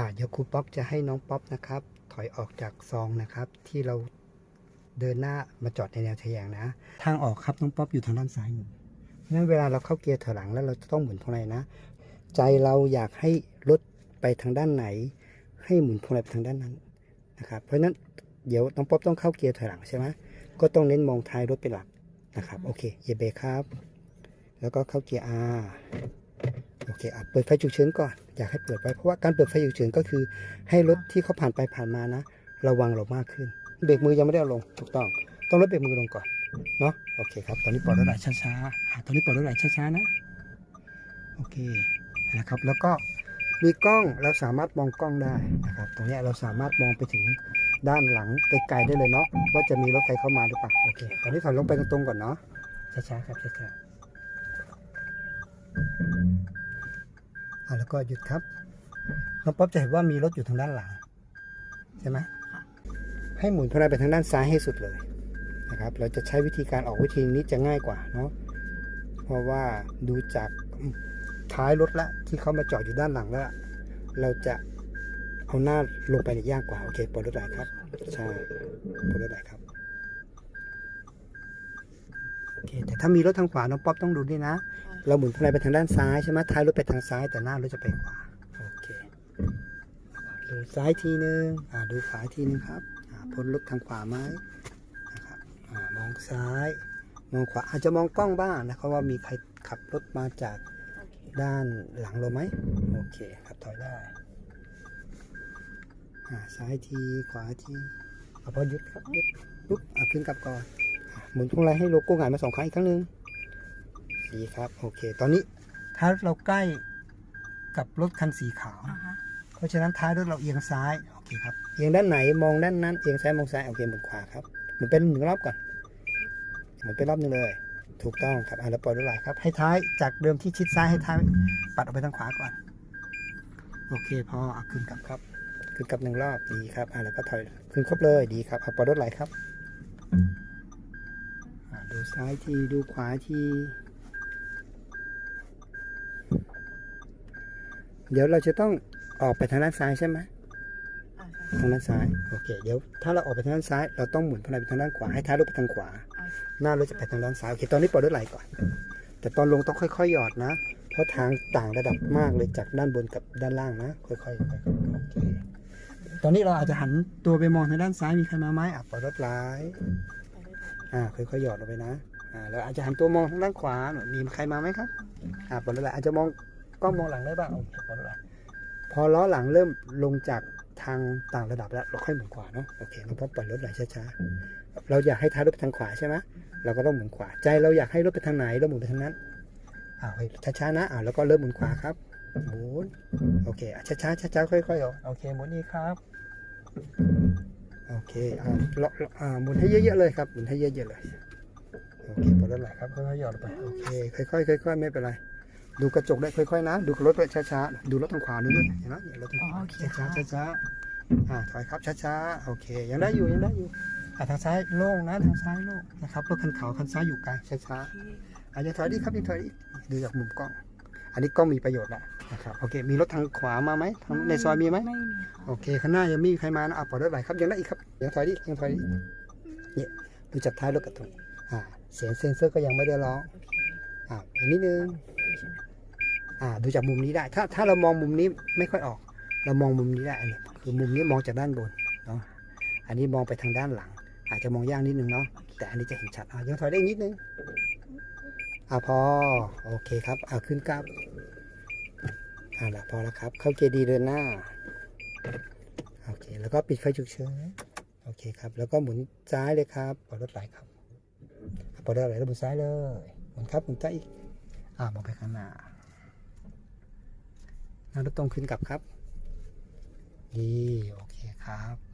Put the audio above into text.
อ่าเดี๋ยวครูป๊อกจะให้น้องป๊อปนะครับ ถอยออกจากซองนะครับ ที่เราเดินหน้ามาจอดในแนวทะแยงนะ ทางออกครับน้องป๊อปอยู่ทางด้านซ้ายมือเพราะนั้นเวลาเราเข้าเกียร์ถอยหลังแล้วเราจะต้องหมุนพวงมาลัยนะ ใจเราอยากให้รถไปทางด้านไหน ให้หมุนพวงมาลัยไปทางด้านนั้นนะครับ เพราะฉะนั้นเดี๋ยวน้องป๊อปต้องเข้าเกียร์ถอยหลังใช่ไหมก็ต้องเน้นมองท้ายรถเป็นหลักนะครับ โอเคเหยียบเบรกครับ แล้วก็เข้าเกียร์ R โอเคอะเปิดไฟฉุกเฉินก่อน อยากให้เปิดไว้เพราะว่าการเปิดไฟฉุกเฉินก็คือ ให้รถที่เขาผ่านไปผ่านมานะ ระวังเรามากขึ้น เบรกมือยังไม่ได้ลงถูกต้อง ต้องลดเบรกมือลงก่อนเนาะโอเคครับ ตอนนี้ปล่อยรถไหลช้าๆตอนนี้ปล่อยรถไหลช้าๆนะ โอเคนะครับ แล้วก็มีกล้องเราสามารถมองกล้องได้นะครับ ตรงนี้เราสามารถมองไปถึงด้านหลังไกลๆได้เลยเนาะว่าจะมีรถใครเข้ามาหรือเปล่าโอเค ตอนนี้ถอยลงไปตรงๆก่อนเนาะช้าๆครับช้าๆ อะแล้วก็หยุดครับน้องป๊อปจะเห็นว่ามีรถอยู่ทางด้านหลังใช่ไหมให้หมุนพวงมาลัยไปทางด้านซ้ายให้สุดเลยนะครับ เราจะใช้วิธีการออกวิธีนี้จะง่ายกว่าเนาะเพราะว่าดูจากท้ายรถละที่เขามาจอดอยู่ด้านหลังแล้วล่ะเราจะเอาหน้าลงไปเนี่ยยากกว่า โอเคปล่อยรถไหลครับ ใช่ปล่อยรถไหลครับโอ เคแต่ถ้ามีรถทางขวาน้องป๊อปต้องดูด้วยนะ เราหมุนพวงมาลัยไปทางด้านซ้ายใช่ไหมท้ายรถไปทางซ้ายแต่หน้ารถจะไปขวาโอเคดูซ้ายทีนึงอ่าดูขวาทีนึงครับอ่าพ้นรถทางขวาไหมนะครับอ่ามองซ้ายมองขวาอาจจะมองกล้องบ้างนะครับว่ามีใครขับรถมาจากด้านหลังเราไหมโอเคครับถอยได้อ่าซ้ายทีขวาทีเอาพอหยุดครับหยุดปุ๊บอะขึ้นกลับก่อนอะ หมุนพวงมาลัยให้โลโก้หงายมาสองครั้งอีกครั้งหนึ่งดีครับ โอเค ตอนนี้ท้ายรถเราใกล้กับรถคันสีขาว อ่าฮะเพราะฉะนั้นท้ายรถเราเอียงซ้าย โอเคครับ เอียงด้านไหนมองด้านนั้น เอียงซ้ายมองซ้าย โอเคหมุนขวาครับ หมุนเป็นหนึ่งรอบก่อน หมุนเป็นรอบหนึงเลย ถูกต้องครับอะแล้วปล่อยรถไหลครับ ให้ท้ายจากเดิมที่ชิดซ้ายให้ท้ายปัดออกไปทางขวาก่อน โอเคพอเอาขึ้นกลับครับ ขึ้นกลับหนึ่งรอบ ดีครับอะแล้วก็ถอยขึ้นครบเลย ดีครับเอาปล่อยรถไหลครับอะ ดูซ้ายทีดูขวาทีเดี๋ยวเราจะต้องออกไปทางด้านซ้ายใช่ไหมทางด้านซ้ายโอเคเดี๋ยวถ้าเราออกไปทางด้านซ้าย เราต้องหมุนพลัยไปทางด้านขวาให้ท้ายรถไปทางขวา หน้ารถจะไปทางด้านซ้ายโอเคตอนนี้ปล่อยรถไหลก่อน แต่ตอนลงต้องค่อยๆหยอดนะ เพราะทางต่างระดับมากเลยจากด้านบนกับด้านล่างนะ ค่อยๆโอเคตอนนี้เราอาจจะหันตัวไปมองทางด้านซ้ายมีใครมาไหมอะปล่อยรถไหล อ่าค่อยๆหยอดลงไปนะอ่าแล้วอาจจะหันตัวมองทางด้านขวาหน่อยมีใครมาไหมครับอ่าปล่อยรถไหลอาจจะมองกล้องมองหลังได้บ้างโอเคปล่อยรถไหลพอล้อหลังเริ่มลงจากทางต่างระดับแล้วเราค่อยหมุนขวาเนาะโอเคเราก็ปล่อยรถไหลช้าๆเราอยากให้ท้ายรถไปทางขวาใช่ไหมเราก็ต้องหมุนขวาใจเราอยากให้รถไปทางไหนเราหมุนไปทางนั้นอ่าเฮ้ยช้าๆนะอ่าแล้วก็เริ่มหมุนขวาครับหมุนโอเคช้าๆช้าๆค่อยๆเอาโอเคหมุนอีกครับ โอเคอ่าเลาะอ่าหมุนให้เยอะๆเลยครับหมุนให้เยอะๆเลยโอเคปลดรถไหลครับค่อยๆหยอดลงไปโอเคค่อยๆค่อยๆไม่เป็นไร ดูกระจกได้ค่อยๆนะ ดูรถไปช้าๆดูรถทางขวานี่ด้วยเห็นไหมเนี่ยรถทางขอ๋อวาโอเคช้าค่ะๆช้าๆอ่าถอยครับช้าๆโอเค ยังได้อยู่ยังได้อยู่อ่าทางซ้ายโล่งนะทางซ้ายโล่งนะครับรถคันขาวคันซ้ายอยู่ไกลช้าๆโอเคอาจจะถอยดิครับยังถอยดิดูจากมุมกล้อง อันนี้กล้องมีประโยชน์แหละ นะครับโอเค มีรถทางขวามาไหมทางในซอยมีไหมไม่มีค่ะโอเคข้างหน้ายังไมมีใครมานะอะปล่อยรถไหลครับยังได้อีกครับยังถอยดิยังถอยดิเนี่ยดูจากท้ายรถกระตุกอ่าเสียงเซ็นเซอร์ก็ยังไม่ได้ร้องโอเคอ่าอีกนิดนึง ดูใช่ไหมอ่าดูจากมุมนี้ได้ ถ้าถ้าเรามองมุมนี้ไม่ค่อยออก เรามองมุมนี้ได้อันนี้คือมุมนี้มองจากด้านบนเนาะอันนี้มองไปทางด้านหลัง อาจจะมองยากนิดนึงเนาะแต่อันนี้จะเห็นชัดอ่ายังถอยได้อีกนิดนึงอ่าพอโอเคครับอ่าขึ้นกลับ อ่าละพอแล้วครับ เข้าเกียร์ดีเดินหน้า โอเค แล้วก็ปิดไฟฉุกเฉินโอเคครับ แล้วก็หมุนซ้ายเลยครับปล่อยรถไหลครับปล่อยรถไหลแล้วหมุนซ้ายเลยหมุนครับหมุนซ้ายอีก อ่ามองไปข้างหน้าแล้วรถตรงขึ้นกลับครับ ดี โอเคครับ